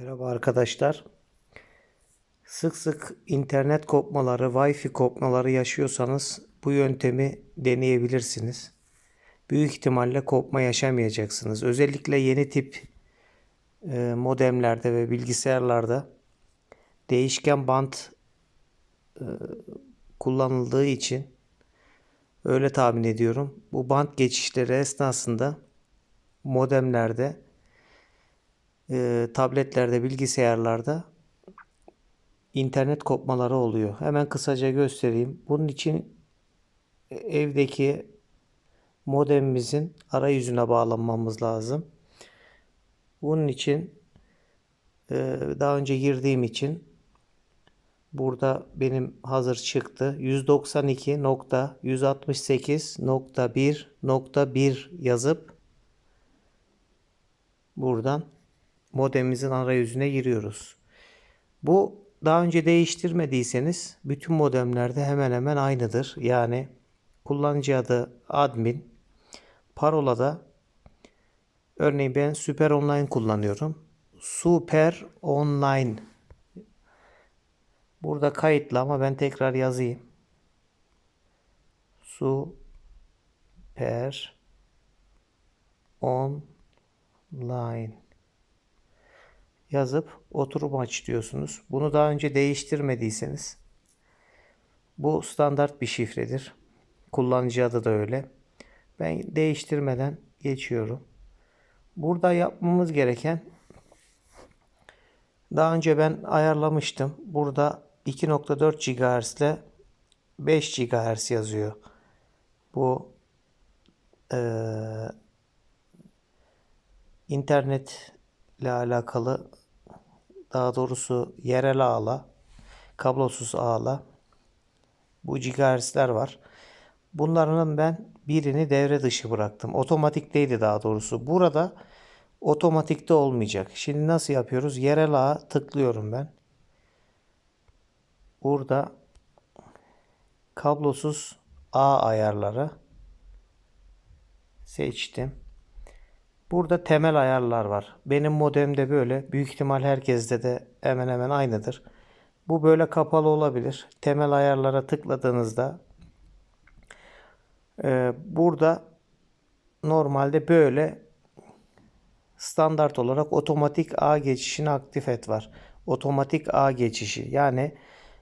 Merhaba arkadaşlar. Sık sık internet kopmaları, Wi-Fi kopmaları yaşıyorsanız bu yöntemi deneyebilirsiniz. Büyük ihtimalle kopma yaşamayacaksınız. Özellikle yeni tip e, modemlerde ve bilgisayarlarda değişken bant e, kullanıldığı için öyle tahmin ediyorum. Bu bant geçişleri esnasında modemlerde e, tabletlerde, bilgisayarlarda internet kopmaları oluyor. Hemen kısaca göstereyim. Bunun için evdeki modemimizin arayüzüne bağlanmamız lazım. Bunun için e, daha önce girdiğim için burada benim hazır çıktı. 192.168.1.1 yazıp buradan modemimizin arayüzüne giriyoruz. Bu daha önce değiştirmediyseniz bütün modemlerde hemen hemen aynıdır. Yani kullanıcı adı admin, parola da örneğin ben Super Online kullanıyorum. Super Online. Burada kayıtlı ama ben tekrar yazayım. Super Online yazıp oturum aç diyorsunuz. Bunu daha önce değiştirmediyseniz bu standart bir şifredir. Kullanıcı adı da öyle. Ben değiştirmeden geçiyorum. Burada yapmamız gereken daha önce ben ayarlamıştım. Burada 2.4 GHz ile 5 GHz yazıyor. Bu eee internet ile alakalı daha doğrusu yerel ağla, kablosuz ağla bu gigahertzler var. Bunların ben birini devre dışı bıraktım. Otomatikteydi daha doğrusu. Burada otomatikte olmayacak. Şimdi nasıl yapıyoruz? Yerel ağa tıklıyorum ben. Burada kablosuz ağ ayarları seçtim. Burada temel ayarlar var. Benim modemde böyle. Büyük ihtimal herkeste de hemen hemen aynıdır. Bu böyle kapalı olabilir. Temel ayarlara tıkladığınızda e, burada normalde böyle standart olarak otomatik ağ geçişini aktif et var. Otomatik ağ geçişi. Yani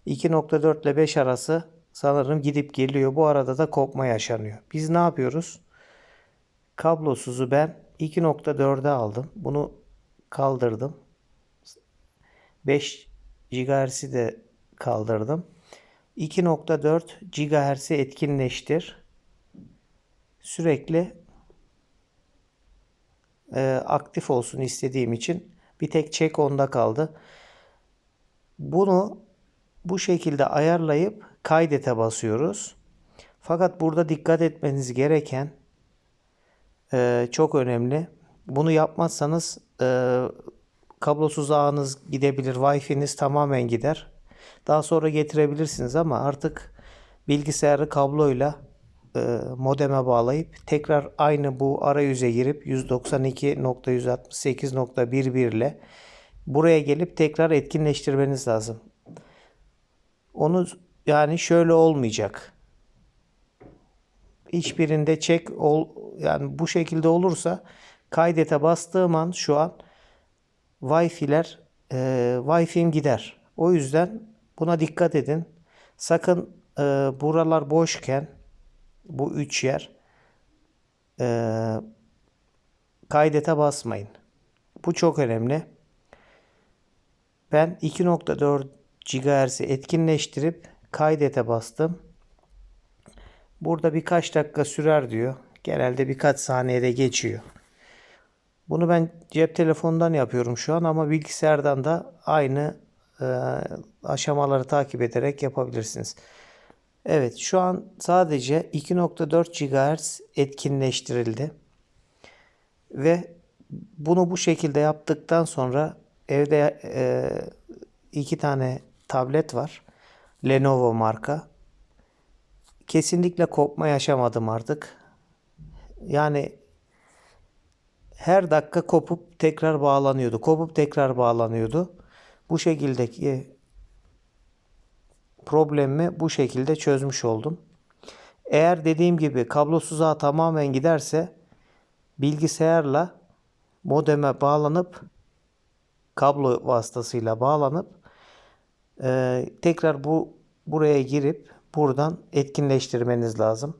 2.4 ile 5 arası sanırım gidip geliyor. Bu arada da kopma yaşanıyor. Biz ne yapıyoruz? Kablosuzu ben 2.4'e aldım. Bunu kaldırdım. 5 GHz'i de kaldırdım. 2.4 GHz'i etkinleştir. Sürekli e, aktif olsun istediğim için bir tek check onda kaldı. Bunu bu şekilde ayarlayıp kaydete basıyoruz. Fakat burada dikkat etmeniz gereken e, çok önemli. Bunu yapmazsanız e, kablosuz ağınız gidebilir, Wi-Fi'niz tamamen gider. Daha sonra getirebilirsiniz ama artık bilgisayarı kabloyla e, modeme bağlayıp tekrar aynı bu arayüze girip 192.168.11 ile buraya gelip tekrar etkinleştirmeniz lazım. Onu yani şöyle olmayacak. Hiçbirinde çek ol yani bu şekilde olursa kaydete bastığım an şu an Wi-Fi'ler e, Wi-Fi'm gider. O yüzden buna dikkat edin. Sakın e, buralar boşken bu üç yer e, kaydete basmayın. Bu çok önemli. Ben 2.4 GHz'i etkinleştirip kaydete bastım. Burada birkaç dakika sürer diyor. Genelde birkaç saniyede geçiyor. Bunu ben cep telefonundan yapıyorum şu an ama bilgisayardan da aynı e, aşamaları takip ederek yapabilirsiniz. Evet şu an sadece 2.4 GHz etkinleştirildi. Ve bunu bu şekilde yaptıktan sonra evde e, iki tane tablet var. Lenovo marka. Kesinlikle kopma yaşamadım artık. Yani her dakika kopup tekrar bağlanıyordu. Kopup tekrar bağlanıyordu. Bu şekildeki problemimi bu şekilde çözmüş oldum. Eğer dediğim gibi kablosuz tamamen giderse bilgisayarla modeme bağlanıp kablo vasıtasıyla bağlanıp e, tekrar bu buraya girip buradan etkinleştirmeniz lazım.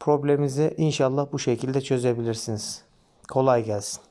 Probleminizi inşallah bu şekilde çözebilirsiniz. Kolay gelsin.